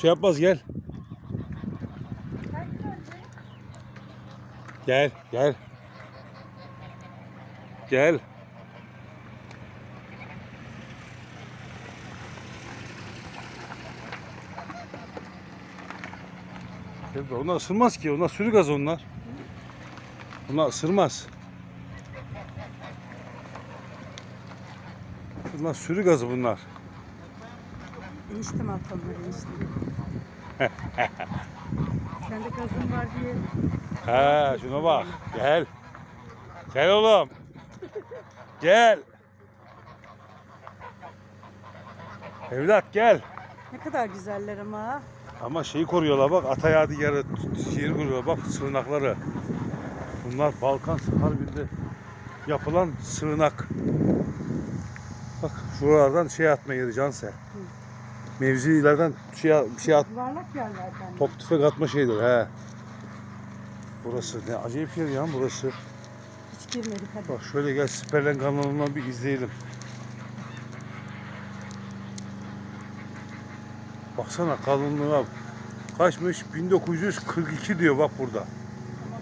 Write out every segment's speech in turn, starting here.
şey yapmaz gel. Gel gel. Gel. Onlar ısırmaz ki. Onlar sürü gaz onlar. Bunlar ısırmaz. Bunlar sürü gazı bunlar. Eniştem atalım eniştem. Sende gazın var diye. He şuna bak. Gel. Gel oğlum. Gel. Evlat gel. Ne kadar güzeller ama. Ama şeyi koruyorlar bak ata yadigarı şehir koruyorlar bak sığınakları. Bunlar Balkan Harbi'nde yapılan sığınak. Bak şuralardan şey atma yeri Cansel. Mevzilerden şey, bir şey at, Yuvarlak yerlerden. top tüfek atma şeydir he. Burası ne acayip yer ya burası. Hiç girmedik hadi. Bak şöyle gel Siperlen kanalından bir izleyelim. Baksana kalınlığa kaçmış 1942 diyor bak burada.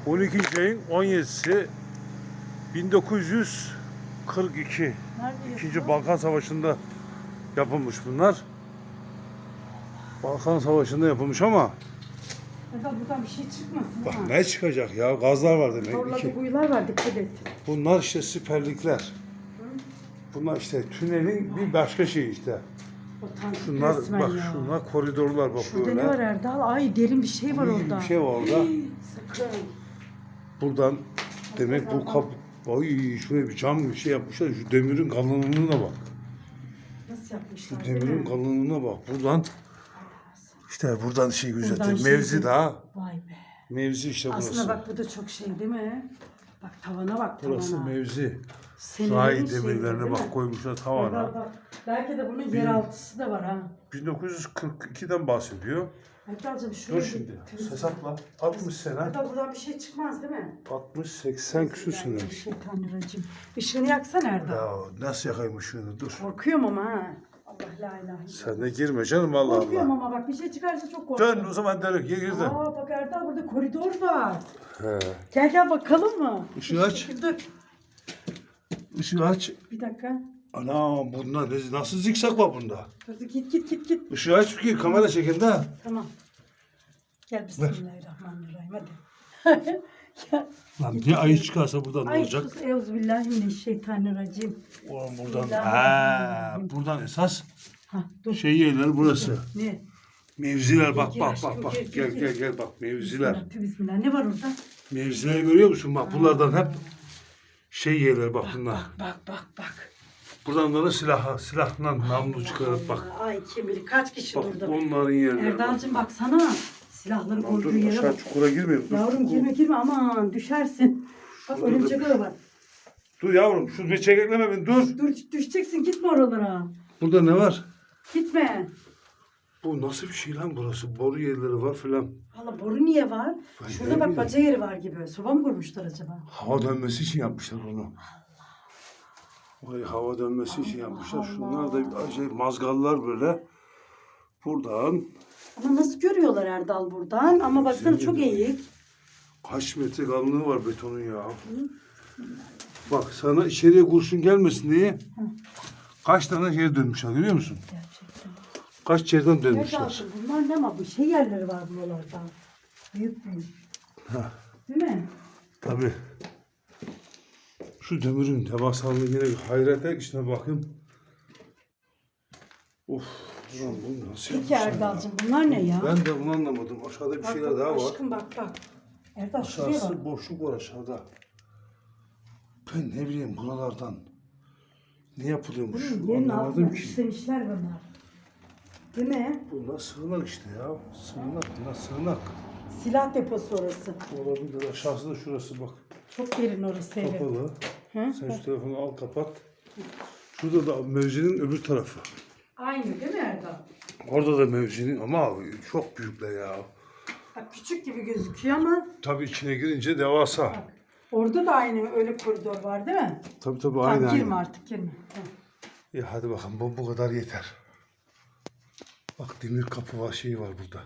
12. ayın 17'si 1942. Nerede İkinci? Balkan Savaşı'nda yapılmış bunlar. Balkan Savaşı'nda yapılmış ama Eda buradan bir şey çıkmasın bak ha. ne çıkacak ya gazlar var demek ki. kuyular var dikkat et. Bunlar işte siperlikler. Bunlar işte tünelin bir başka şeyi işte. Otantik Şunlar resmen bak ya. şunlar koridorlar bak Şurada ne var böyle. Erdal? Ay derin bir şey var Uy, orada. Bir şey var orada. Sakın. Buradan demek bu kap Ay şuraya bir cam bir şey yapmışlar. Şu demirin kalınlığına bak. Nasıl yapmışlar Şu değil demirin mi? kalınlığına bak. Buradan işte buradan şey Buradan gözetir. şey Mevzi daha. Vay be. Mevzi işte burası. Aslında bak bu da çok şey değil mi? Bak tavana bak tavana. burası mevzi. Senelerin Sahil şeyi, demirlerine bak koymuşlar tavana. Belki de bunun yeraltısı da var ha. 1942'den bahsediyor. Erdal'cığım şuraya Dur şimdi. temiz- Hesapla. 60 sene. Erdal buradan bir şey çıkmaz değil mi? 60-80 küsür sene. Şeytaniracım. Işığını yaksana Erdal. Ya nasıl yakayım şunu dur. Korkuyorum ama ha. Allah la ilahe illallah. Sen de girme canım Allah Korkuyorum Allah. ama bak bir şey çıkarsa çok korkuyorum. Dön o zaman dön. Gir gir dön. Aa bak Erdal burada koridor var. He. Gel gel bakalım mı? Işığı aç. Dur Işığı aç. bir dakika. Ana bunda ne- nasıl zikzak var bunda? Dur dur, git git git git. Işığı aç ki kamera çekin de. Tamam. Gel bismillahirrahmanirrahim hadi. Lan bir ayı çıkarsa buradan ne Ay olacak? sus euzubillahimineşşeytanirracim. Oğlum buradan. Bismillahirrahmanirrahim. Ha, buradan esas Ha dur. şey yerler burası. Ne? Mevziler bak bak bak bak. Gel gel gel bak mevziler. Bismillah. Ne var orada? Mevzileri görüyor musun? Bak bunlardan hep şey yerler bak bunlar. Bak bak bak bak. Buradan da silah silahla namlu çıkarıp bak. Ay kim bilir kaç kişi Bak durdu. onların yerleri. bak. Erdal'cığım baksana. Silahları Dur koyduğu yere aşağı bak. çukura girmeyelim. Dur, Yavrum çukur- girme girme aman düşersin. Bak Şurada örümcek ağı var. Dur yavrum şu bir çekekleme beni dur. Dur düşeceksin gitme oralara. Burada ne var? Gitme. Bu nasıl bir şey lan burası? Boru yerleri var filan. Valla boru niye var? Vay Şurada bak bileyim. baca yeri var gibi. Soba mı kurmuşlar acaba? Hava dönmesi için yapmışlar bunu. Orayı hava dönmesi için yapmışlar. Şunlar da bir acayip mazgallar böyle. Buradan Ama nasıl görüyorlar Erdal buradan? Ama baksana çok eğik. kaç metre kalınlığı var betonun ya. Bak sana içeriye kurşun gelmesin diye kaç tane yer dönmüşler görüyor musun? Gerçekten. Kaç yerden dönmüşler. Erdal'cığım bunlar ne ama bu şey yerleri var buralarda. Büyük büyük. Heh. Değil mi? Tabii. Şu demirin devasalığına yine bir hayrete içine bakayım. Of. Ulan bu nasıl Peki yapmışlar ya? Erdal'cığım bunlar ne ya? Ben de bunu anlamadım. Aşağıda bir Bak, şeyler bak, daha var. Aşkım bak bak. Erdal şuraya bak. Aşağısı boşluk var aşağıda. Ben ne bileyim buralardan ne yapılıyormuş Yerin anlamadım altına ki. işlemişler bunlar. Değil mi? Bunlar sığınak işte ya. Sığınak bunlar sığınak. Silah deposu orası. Olabilir. Aşağısı da şurası bak. Çok derin orası evet. Kapalı. Hı? Sen şu telefonu al kapat. Şurada da mevzinin öbür tarafı. Aynı değil mi Erdal? Orada da mevzinin ama çok büyükler ya. Bak küçük gibi gözüküyor ama Tabii içine girince devasa. bak. Orada da aynı öyle koridor var değil mi? Tabii tabii Tamam aynı girme aynı. artık girme. İyi hadi bakalım bu, bu kadar yeter. Bak demir kapı var şey var burada.